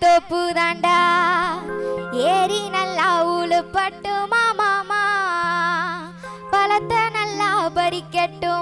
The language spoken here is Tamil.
தோப்பு தாண்டா ஏரி நல்லா உழுப்பட்டுமா மாமா. பழத்தை நல்லா பறிக்கட்டும்.